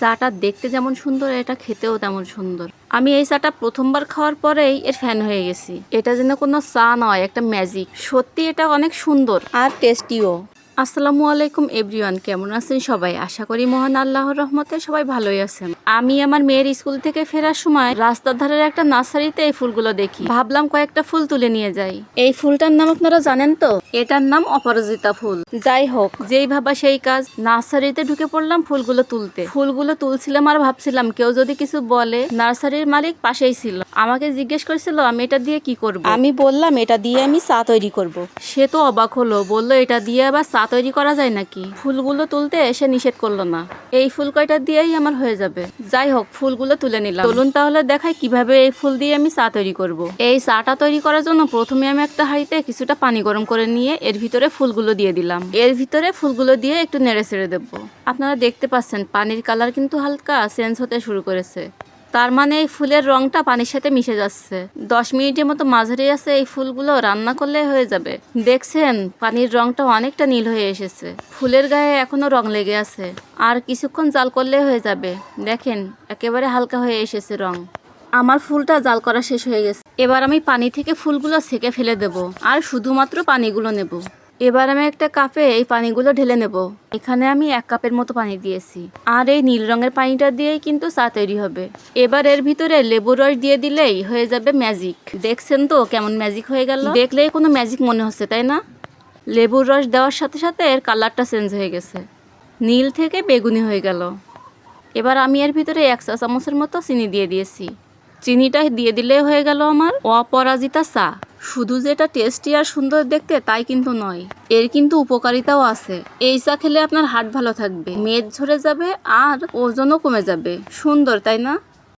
চাটা দেখতে যেমন সুন্দর এটা খেতেও তেমন সুন্দর। আমি এই চাটা প্রথমবার খাওয়ার পরেই এর ফ্যান হয়ে গেছি। এটা যেন কোনো চা নয়, একটা ম্যাজিক সত্যি এটা অনেক সুন্দর। আর টেস্টিও আসসালামু আলাইকুম এভরিওয়ান, কেমন আছেন সবাই? আশা করি মহান আল্লাহর রহমতে সবাই ভালোই আছেন। আমি আমার মেয়ের স্কুল থেকে ফেরার সময় রাস্তার ধারের একটা নার্সারিতে এই ফুলগুলো দেখি। ভাবলাম কয়েকটা ফুল তুলে নিয়ে যাই। এই ফুলটার নাম আপনারা জানেন তো? এটার নাম অপরাজিতা ফুল। যাই হোক, যেই ভাবা সেই কাজ, নার্সারিতে ঢুকে পড়লাম ফুলগুলো তুলতে। ফুলগুলো তুলছিলাম আর ভাবছিলাম কেউ যদি কিছু বলে, নার্সারির মালিক পাশেই ছিল। আমাকে জিজ্ঞেস করেছিল, আমি এটা দিয়ে কি করব? আমি বললাম, এটা দিয়ে আমি চা তৈরি করব। সে তো অবাক হলো, বলল, এটা দিয়ে আবার চা তৈরি করা যায় নাকি? ফুলগুলো তুলতে এসে নিষেধ করল না। এই ফুল কয়টা দিয়েই আমার হয়ে যাবে। যাই হোক, ফুলগুলো তুলে নিলাম। চলুন তাহলে দেখাই কীভাবে এই ফুল দিয়ে আমি চা তৈরি করব। এই চাটা তৈরি করার জন্য প্রথমে আমি একটা হাঁড়িতে কিছুটা পানি গরম করে নিয়ে এর ভিতরে ফুলগুলো দিয়ে দিলাম। এর ভিতরে ফুলগুলো দিয়ে একটু নেড়ে ছেড়ে দেবো। আপনারা দেখতে পাচ্ছেন, পানির কালার কিন্তু হালকা চেঞ্জ হতে শুরু করেছে। তার মানে এই ফুলের রংটা পানির সাথে মিশে যাচ্ছে। দশ মিনিটের মতো মাঝারি আছে এই ফুলগুলো, রান্না করলে হয়ে যাবে। দেখছেন, পানির রংটা অনেকটা নীল হয়ে এসেছে। ফুলের গায়ে এখনও রং লেগে আছে। আর কিছুক্ষণ জাল করলে হয়ে যাবে। দেখেন, একেবারে হালকা হয়ে এসেছে রং। আমার ফুলটা জাল করা শেষ হয়ে গেছে। এবার আমি পানি থেকে ফুলগুলো সেকে ফেলে দেব। আর শুধুমাত্র পানিগুলো নেব। এবার আমি একটা কাপে এই পানিগুলো ঢেলে নেব। এখানে আমি এক কাপের মতো পানি দিয়েছি। আর এই নীল রঙের পানিটা দিয়েই কিন্তু চা তৈরি হবে। এবার এর ভিতরে লেবুর রস দিয়ে দিলেই হয়ে যাবে ম্যাজিক। দেখছেন তো কেমন ম্যাজিক হয়ে গেল? দেখলেই কোনো ম্যাজিক মনে হচ্ছে, তাই না? লেবুর রস দেওয়ার সাথে সাথে এর কালারটা চেঞ্জ হয়ে গেছে। নীল থেকে বেগুনি হয়ে গেল। এবার আমি এর ভিতরে এক চা চামচের মতো চিনি দিয়ে দিয়েছি। চিনিটা দিয়ে দিলে হয়ে গেল আমার অপরাজিতা চা। শুধু যেটা টেস্টি আর সুন্দর দেখতে, তাই কিন্তু নয়। এর কিন্তু উপকারিতাও আছে। এই চা খেলে আপনার হার্ট ভালো থাকবে। মেদ ঝরে যাবে আর ওজনও কমে যাবে। সুন্দর, তাই না?